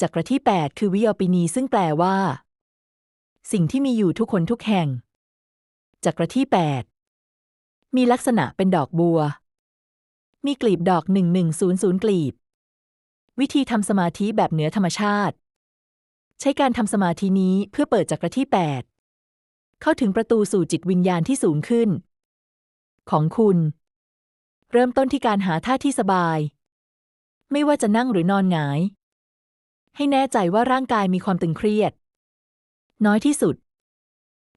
จักรที่ 8 คือวิโอปินีซึ่งแปลว่า สิ่งที่มีอยู่ทุกคนทุกแห่ง จักรที่ 8 มีลักษณะเป็นดอกบัว มีกลีบดอก 1100 กลีบ วิธีทำสมาธิแบบเหนือธรรมชาติ ใช้การทำสมาธินี้เพื่อเปิดจักรที่ 8 เข้าถึงประตูสู่จิตวิญญาณที่สูงขึ้น ของคุณ เริ่มต้นที่การหาท่าที่สบาย ไม่ว่าจะนั่งหรือนอนหงาย ให้แน่ใจว่าร่างกายมีความตึงเครียด น้อยที่สุด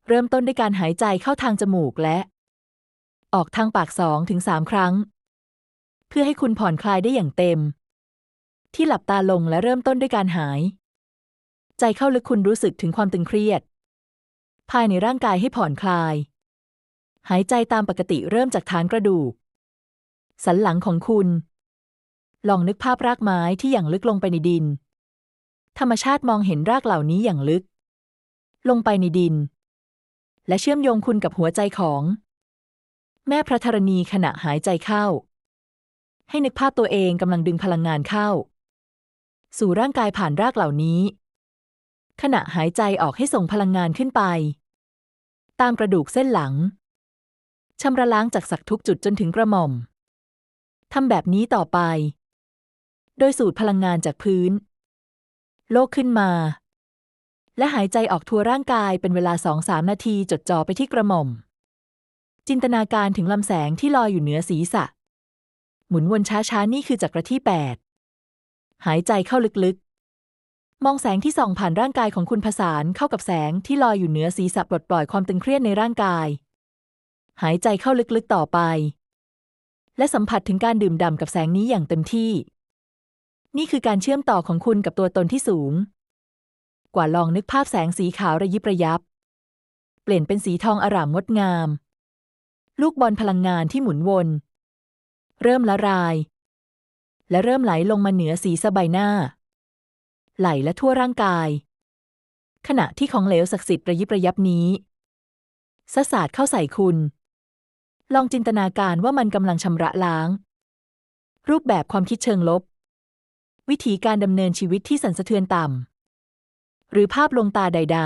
เริ่มต้นด้วยการหายใจเข้าทางจมูกและ ออกทางปากสองถึงสามครั้ง เพื่อให้คุณผ่อนคลายได้อย่างเต็ม ที่หลับตาลงและเริ่มต้นด้วยการหาย ใจเข้าลึกคุณรู้สึกถึงความตึงเครียด ภายในร่างกายให้ผ่อนคลาย หายใจตามปกติเริ่มจากฐานกระดูก สันหลังของคุณลองนึกภาพรากไม้ที่อย่างลึกลงไปในดิน ธรรมชาติมองเห็นรากเหล่านี้อย่างลึก ลงไปในดิน และเชื่อมโยงคุณกับหัวใจของ แม่พระธรณีขณะหายใจเข้า ให้นึกภาพตัวเองกำลังดึงพลังงานเข้า สู่ร่างกายผ่านรากเหล่านี้ ขณะหายใจออกให้ส่งพลังงานขึ้นไป ตามกระดูกเส้นหลังชำระล้างจากสักทุกจุดจนถึงกระหม่อมทำแบบนี้ต่อไป โดยสูดพลังงานจากพื้น โลกขึ้นมา และหายใจออกทั่วร่างกายเป็นเวลาสองสามนาทีจดจ่อไปที่กระหม่อม จินตนาการถึงลำแสงที่ลอยอยู่เหนือศีรษะ หมุนวนช้าๆนี่คือจักรที่แปดหายใจเข้าลึกๆ มองแสงที่ส่องผ่านร่างกายของคุณผสานเข้ากับแสงที่ลอยอยู่เหนือศีรษะปลดปล่อยความตึงเครียดในร่างกาย หายใจเข้าลึกๆต่อไป และสัมผัสถึงการดื่มด่ำกับแสงนี้อย่างเต็มที่ นี่คือการเชื่อมต่อของคุณกับตัวตนที่สูง กว่าลองนึกภาพแสงสีขาวระยิบระยับ เปลี่ยนเป็นสีทองอร่ามงดงาม ลูกบอลพลังงานที่หมุนวน เริ่มละลาย และเริ่มไหลลงมาเหนือศีรษะใบหน้า ไหลและทั่วร่างกาย ขณะที่ของเหลวศักดิ์สิทธิ์ระยิบระยับนี้สสาดเข้าใส่คุณ ลองจินตนาการว่ามันกำลังชำระล้าง รูปแบบความคิดเชิงลบ วิธีการดำเนินชีวิตที่สั่นสะเทือนต่ำ หรือภาพลงตาใด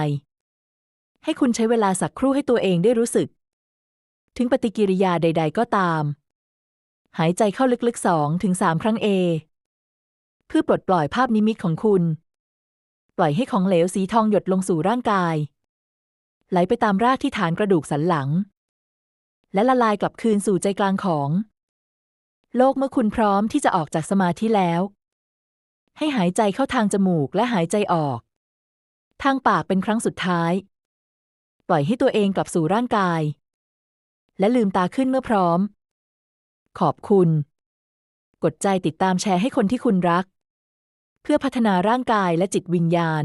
ๆ ให้คุณใช้เวลาสักครู่ให้ตัวเองได้รู้สึก ถึงปฏิกิริยาใด ๆ ก็ตาม หายใจเข้าลึกๆสองถึงสามครั้งเอ เพื่อปลดปล่อยภาพนิมิตของคุณ ปล่อยให้ของเหลวสีทองหยดลงสู่ร่างกาย ไหลไปตามรากที่ฐานกระดูกสันหลัง และละลายกลับคืนสู่ใจกลางของ โลกเมื่อคุณพร้อมที่จะออกจากสมาธิแล้ว ให้หายใจเข้าทางจมูกและหายใจออก ทางปากเป็นครั้งสุดท้าย ปล่อยให้ตัวเองกลับสู่ร่างกาย และลืมตาขึ้นเมื่อพร้อม ขอบคุณ กดใจติดตามแชร์ให้คนที่คุณรัก เพื่อพัฒนาร่างกายและจิตวิญญาณ